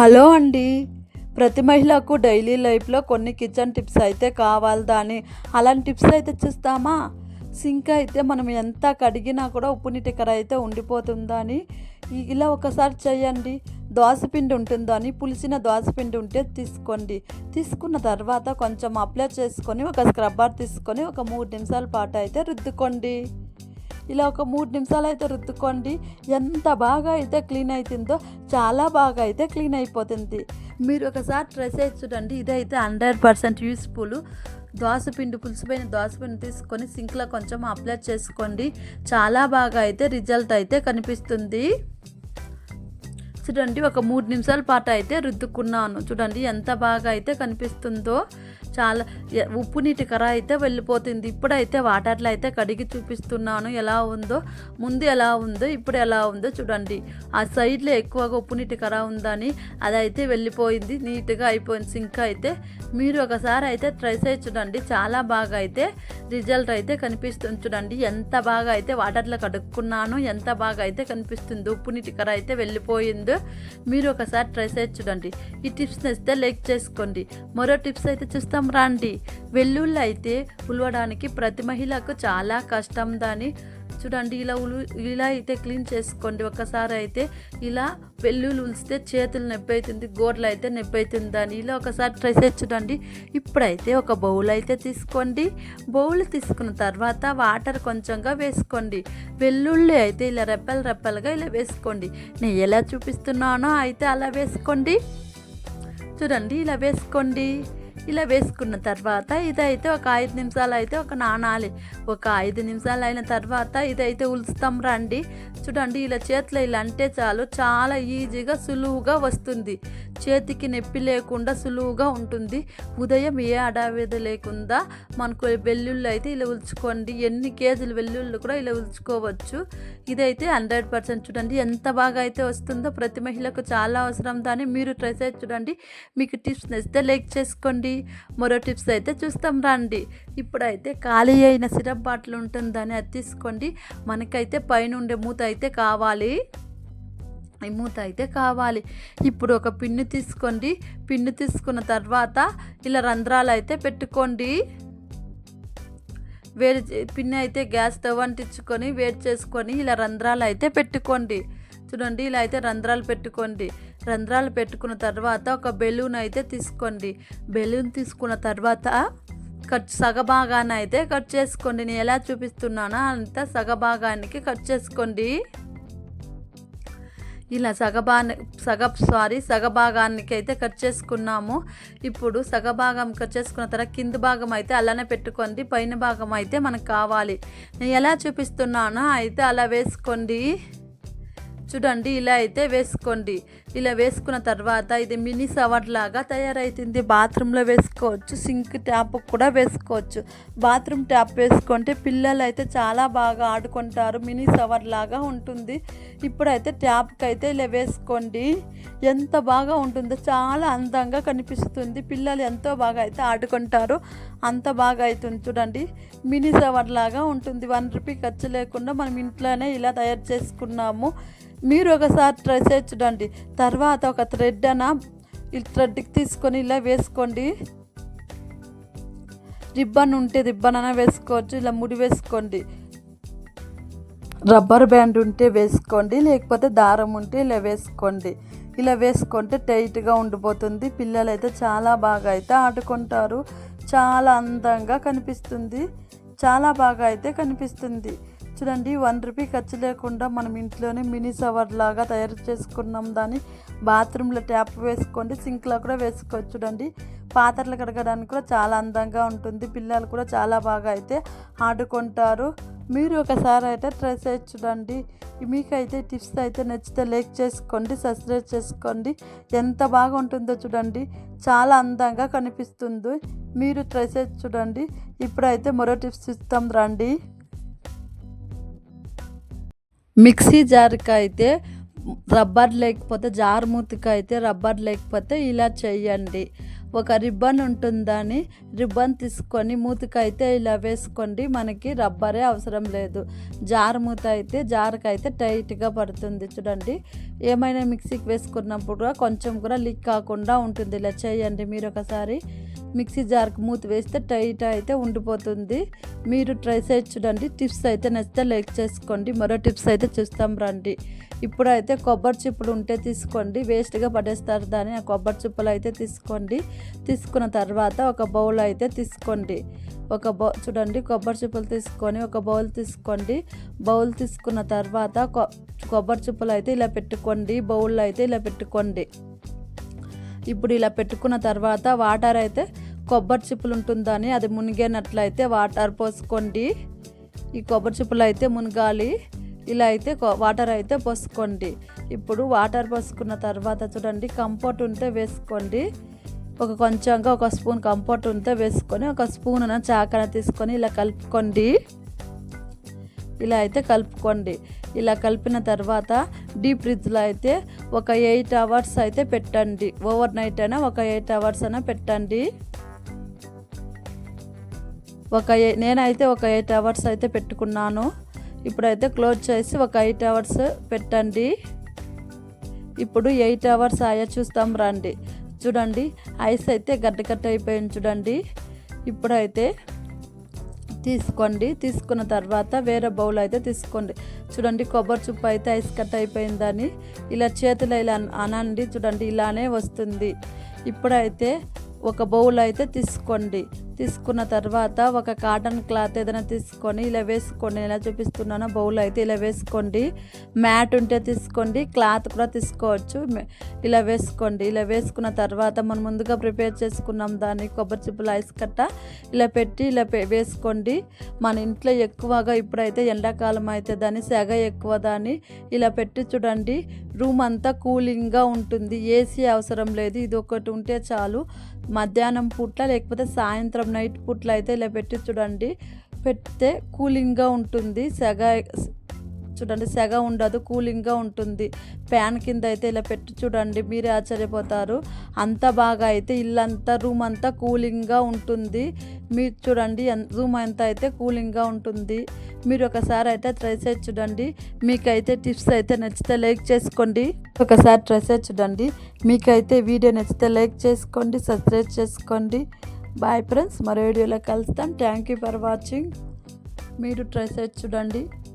Hello అండి. ప్రతి మహిళకు డైలీ లైఫ్లో కొన్ని కిచెన్ టిప్స్ అయితే కావాలి దాని. అలాంటి టిప్స్ అయితే చూస్తామా? సింక్ అయితే మనం ఎంత కడిగినా కూడా ఉప్పు నీటి కర అయితే ఉండిపోతుందని ఇలా ఒకసారి చేయండి. దోసపిండి ఉంటుందని పులిసిన దోసపిండి ఉంటే తీసుకోండి. తీసుకున్న తర్వాత కొంచెం అప్లై చేసుకొని ఒక స్క్రబ్బర్ తీసుకొని ఒక మూడు నిమిషాల పాటు అయితే రుద్దుకోండి. ఇలా ఒక మూడు నిమిషాలు అయితే రుద్దుకోండి. ఎంత బాగా అయితే క్లీన్ అవుతుందో చాలా బాగా అయితే క్లీన్ అయిపోతుంది. మీరు ఒకసారి ట్రై చేసి చూడండి. ఇదైతే హండ్రెడ్ పర్సెంట్ యూస్ఫుల్. దోసపిండి పులిసిపోయిన దోసపిండి తీసుకొని సింక్లో కొంచెం అప్లై చేసుకోండి. చాలా బాగా అయితే రిజల్ట్ అయితే కనిపిస్తుంది. చూడండి ఒక మూడు నిమిషాల పాటు అయితే రుద్దుకున్నాను. చూడండి ఎంత బాగా అయితే కనిపిస్తుందో. చాలా ఉప్పు నీటి కర అయితే వెళ్ళిపోతుంది. ఇప్పుడైతే వాటర్లో అయితే కడిగి చూపిస్తున్నాను. ఎలా ఉందో ముందు ఎలా ఉందో ఇప్పుడు ఎలా ఉందో చూడండి. ఆ సైడ్లో ఎక్కువగా ఉప్పు నీటి కర ఉందని అదైతే వెళ్ళిపోయింది. నీట్గా అయిపోయింది. సింక్ అయితే మీరు ఒకసారి అయితే ట్రై చేసి చూడండి. చాలా బాగా అయితే రిజల్ట్ అయితే కనిపిస్తుంది చూడండి. ఎంత బాగా అయితే వాటర్లో కడుక్కున్నాను ఎంత బాగా అయితే కనిపిస్తుంది ఉప్పు నీటి కర అయితే వెళ్ళిపోయిందో మీరు ఒకసారి ట్రై చేసి చూడండి. ఈ టిప్స్ నచ్చితే లైక్ చేసుకోండి. మరో టిప్స్ అయితే చూస్తాం. రండి. వెల్లుల్లి అయితే ఉలవడానికి ప్రతి మహిళకు చాలా కష్టం దాని. చూడండి ఇలా ఉలు ఇలా అయితే క్లీన్ చేసుకోండి. ఒకసారి అయితే ఇలా వెల్లుల్లి ఉలిస్తే చేతులు నొప్పి అవుతుంది గోడలు అయితే నొప్పి అవుతుంది అని ఇలా ఒకసారి ట్రై చేసి చూడండి. ఇప్పుడైతే ఒక బౌల్ అయితే తీసుకోండి. బౌల్ తీసుకున్న తర్వాత వాటర్ కొంచెంగా వేసుకోండి. వెల్లుల్లి అయితే ఇలా రెప్పలు రెప్పలుగా ఇలా వేసుకోండి. నేను ఎలా చూపిస్తున్నానో అయితే అలా వేసుకోండి. చూడండి ఇలా వేసుకోండి. ఇలా వేసుకున్న తర్వాత ఇదైతే ఒక ఐదు నిమిషాలు అయితే ఒక నానాలి. ఒక ఐదు నిమిషాలు అయిన తర్వాత ఇదైతే ఉలుస్తాం రండి. చూడండి ఇలా చేతిలో ఇలా అంటే చాలు. చాలా ఈజీగా సులువుగా వస్తుంది. చేతికి నొప్పి లేకుండా సులువుగా ఉంటుంది. ఉదయం ఏ అడావిడి లేకుండా మనకు వెల్లుల్లి అయితే ఇలా ఉల్చుకోండి. ఎన్ని కేజీలు వెల్లుల్లి కూడా ఇలా ఉల్చుకోవచ్చు. ఇదైతే హండ్రెడ్ పర్సెంట్ చూడండి ఎంత బాగా అయితే వస్తుందో ప్రతి మహిళకు చాలా అవసరం. దాన్ని మీరు ట్రై చేసి చూడండి. మీకు టిప్స్ నచ్చితే లైక్ చేసుకోండి. మరో టిప్స్ అయితే చూస్తాం. రండి. ఇప్పుడైతే ఖాళీ అయిన సిరప్ బాటిల్ ఉంటుందని అది తీసుకోండి. మనకైతే పైన ఉండే మూత అయితే కావాలి. ఈ మూత అయితే కావాలి. ఇప్పుడు ఒక పిన్ను తీసుకోండి. పిన్ను తీసుకున్న తర్వాత ఇలా రంధ్రాలు అయితే పెట్టుకోండి. వేడి పిన్ను అయితే గ్యాస్ స్టవ్ అంటించుకొని వేడి చేసుకొని ఇలా రంధ్రాలు అయితే పెట్టుకోండి. చూడండి ఇలా అయితే రంధ్రాలు పెట్టుకోండి. రంధ్రాలు పెట్టుకున్న తర్వాత ఒక బెలూన్ అయితే తీసుకోండి. బెలూన్ తీసుకున్న తర్వాత కట్ సగభాగాన్ని అయితే కట్ చేసుకోండి. నేను ఎలా చూపిస్తున్నానో అంత సగభాగానికి కట్ చేసుకోండి. ఇలా సగభాన్ని సగ సారీ సగభాగానికి అయితే కట్ చేసుకున్నాము. ఇప్పుడు సగభాగం కట్ చేసుకున్న తర్వాత కింద భాగం అయితే అలానే పెట్టుకోండి. పైన భాగం అయితే మనకు కావాలి. నేను ఎలా చూపిస్తున్నానో అయితే అలా వేసుకోండి. చూడండి ఇలా అయితే వేసుకోండి. ఇలా వేసుకున్న తర్వాత ఇది మినీ సవర్ లాగా తయారవుతుంది బాత్రూంలో వేసుకోవచ్చు సింక్ ట్యాప్ కూడా వేసుకోవచ్చు. బాత్రూమ్ ట్యాప్ వేసుకుంటే పిల్లలు అయితే చాలా బాగా ఆడుకుంటారు. మినీ సవర్ లాగా ఉంటుంది. ఇప్పుడైతే ట్యాప్కి అయితే ఇలా వేసుకోండి ఎంత బాగా ఉంటుందో చాలా అందంగా కనిపిస్తుంది. పిల్లలు ఎంతో బాగా అయితే ఆడుకుంటారు. అంత బాగా అవుతుంది చూడండి. మినీ సవర్ లాగా ఉంటుంది. వన్ రూపీ ఖర్చు లేకుండా మనం ఇంట్లోనే ఇలా తయారు చేసుకున్నాము. మీరు ఒకసారి ట్రై చేసి చూడండి. తర్వాత ఒక థ్రెడ్ అన థ్రెడ్కి తీసుకొని ఇలా వేసుకోండి. రిబ్బన్ ఉంటే రిబ్బన్ అన్న వేసుకోవచ్చు. ఇలా ముడి వేసుకోండి. రబ్బర్ బ్యాండ్ ఉంటే వేసుకోండి లేకపోతే దారం ఉంటే ఇలా వేసుకోండి. ఇలా వేసుకుంటే టైట్గా ఉండిపోతుంది. పిల్లలు అయితే చాలా బాగా అయితే ఆడుకుంటారు. చాలా అందంగా కనిపిస్తుంది. చాలా బాగా అయితే కనిపిస్తుంది. చూడండి వన్ రూపీ ఖర్చు లేకుండా మనం ఇంట్లోనే మినీ సవర్ లాగా తయారు చేసుకున్నాం. దాన్ని బాత్రూంలో ట్యాప్ వేసుకోండి సింక్లో కూడా వేసుకోవచ్చు చూడండి. పాత్రలు కడగడానికి కూడా చాలా అందంగా ఉంటుంది. పిల్లలు కూడా చాలా బాగా అయితే ఆడుకుంటారు. మీరు ఒకసారి అయితే ట్రై చేసి చూడండి. మీకైతే టిప్స్ అయితే నచ్చితే లైక్ చేసుకోండి సబ్స్క్రైబ్ చేసుకోండి. ఎంత బాగా ఉంటుందో చూడండి. చాలా అందంగా కనిపిస్తుంది. మీరు ట్రై చేసి చూడండి. ఇప్పుడైతే మరో టిప్స్ ఇస్తాం రండి. మిక్సీ జార్కి అయితే రబ్బర్ లేకపోతే జార్ మూతికి అయితే రబ్బర్ లేకపోతే ఇలా చేయండి. ఒక రిబ్బన్ ఉంటుందని రిబ్బన్ తీసుకొని మూతకైతే ఇలా వేసుకోండి. మనకి రబ్బరే అవసరం లేదు. జార్ మూత అయితే జార్కి అయితే టైట్గా పడుతుంది చూడండి. ఏమైనా మిక్సీకి వేసుకున్నప్పుడు కూడా కొంచెం కూడా లీక్ కాకుండా ఉంటుంది. ఇలా చేయండి మీరు ఒకసారి. మిక్సీ జార్కి మూత వేస్తే టైట్ అయితే ఉండిపోతుంది. మీరు ట్రై చేసి చూడండి. టిప్స్ అయితే నచ్చితే లైక్ చేసుకోండి. మరో టిప్స్ అయితే చూస్తాం రండి. ఇప్పుడైతే కొబ్బరి చిప్పులు ఉంటే తీసుకోండి. వేస్ట్గా పడేస్తారు దాన్ని. ఆ కొబ్బరి చిప్పలు అయితే తీసుకోండి. తీసుకున్న తర్వాత ఒక బౌల్ అయితే తీసుకోండి. ఒక బౌ చూడండి కొబ్బరి చిప్పలు తీసుకొని ఒక బౌల్ తీసుకోండి. బౌల్ తీసుకున్న తర్వాత కొ- కొబ్బరి చిప్పలు అయితే ఇలా పెట్టుకోండి. బౌల్లో అయితే ఇలా పెట్టుకోండి. ఇప్పుడు ఇలా పెట్టుకున్న తర్వాత వాటర్ అయితే కొబ్బరి చిప్పులు ఉంటుందని అది మునిగినట్లయితే వాటర్ పోసుకోండి. ఈ కొబ్బరి చిప్పులు అయితే మునగాలి. ఇలా అయితే వాటర్ అయితే పోసుకోండి. ఇప్పుడు వాటర్ పోసుకున్న తర్వాత చూడండి కంపోర్ట్ ఉంటే వేసుకోండి. ఒక కొంచెంగా ఒక స్పూన్ కంపోర్ట్ ఉంటే వేసుకొని ఒక స్పూన్ చాకన తీసుకొని ఇలా కలుపుకోండి. ఇలా అయితే కలుపుకోండి. ఇలా కలిపిన తర్వాత డీప్ ఫ్రిడ్జ్లో అయితే ఒక ఎయిట్ అవర్స్ అయితే పెట్టండి. ఓవర్ నైట్ అయినా ఒక ఎయిట్ అవర్స్ అయినా పెట్టండి. ఒక నేనైతే ఒక ఎయిట్ అవర్స్ అయితే పెట్టుకున్నాను. ఇప్పుడైతే క్లోజ్ చేసి ఒక ఎయిట్ అవర్స్ పెట్టండి. ఇప్పుడు ఎయిట్ అవర్స్ ఆయా చూస్తాం రండి. చూడండి ఐస్ అయితే గడ్డ కట్ అయిపోయింది చూడండి. ఇప్పుడైతే తీసుకోండి. తీసుకున్న తర్వాత వేరే బౌల్ అయితే తీసుకోండి. చూడండి కొబ్బరి చుప్ప అయితే ఐస్ కట్ అయిపోయిందని. ఇలా చేతులు ఇలా అనండి చూడండి ఇలానే వస్తుంది. ఇప్పుడైతే ఒక బౌల్ అయితే తీసుకోండి. తీసుకున్న తర్వాత ఒక కాటన్ క్లాత్ ఏదైనా తీసుకొని ఇలా వేసుకోండి. ఎలా చూపిస్తున్నానో బౌల్ అయితే ఇలా వేసుకోండి. మ్యాట్ ఉంటే తీసుకోండి. క్లాత్ కూడా తీసుకోవచ్చు. ఇలా వేసుకోండి. ఇలా వేసుకున్న తర్వాత మనం ముందుగా ప్రిపేర్ చేసుకున్నాం దాన్ని కొబ్బరి చిప్పులు ఐస్ కట్ట ఇలా పెట్టి ఇలా పె- వేసుకోండి. మన ఇంట్లో ఎక్కువగా ఇప్పుడైతే ఎండాకాలం అయితే దాన్ని సెగ ఎక్కువ దాన్ని ఇలా పెట్టి చూడండి. రూమ్ అంతా కూలింగ్గా ఉంటుంది. ఏసీ అవసరం లేదు. ఇది ఒకటి ఉంటే చాలు. మధ్యాహ్నం పూట లేకపోతే సాయంత్రం నైట్ పూట్ల అయితే ఇలా పెట్టి చూడండి. పెడితే కూలింగ్గా ఉంటుంది. సెగ చూడండి సెగ ఉండదు కూలింగ్గా ఉంటుంది. ఫ్యాన్ కింద అయితే ఇలా పెట్టి చూడండి మీరే ఆశ్చర్యపోతారు. అంత బాగా అయితే ఇల్లంతా రూమ్ అంతా కూలింగ్గా ఉంటుంది. మీరు చూడండి రూమ్ అంతా అయితే కూలింగ్గా ఉంటుంది. మీరు ఒకసారి అయితే ట్రై చేసి చూడండి. మీకైతే టిప్స్ అయితే నచ్చితే లైక్ చేసుకోండి. ఒకసారి ట్రై చేసి చూడండి. మీకైతే వీడియో నచ్చితే లైక్ చేసుకోండి సబ్స్క్రైబ్ చేసుకోండి. బాయ్ ఫ్రెండ్స్ మరో వీడియోలో కలుస్తాం థ్యాంక్ యూ ఫర్ వాచింగ్ మీరు ట్రై చేసి చూడండి.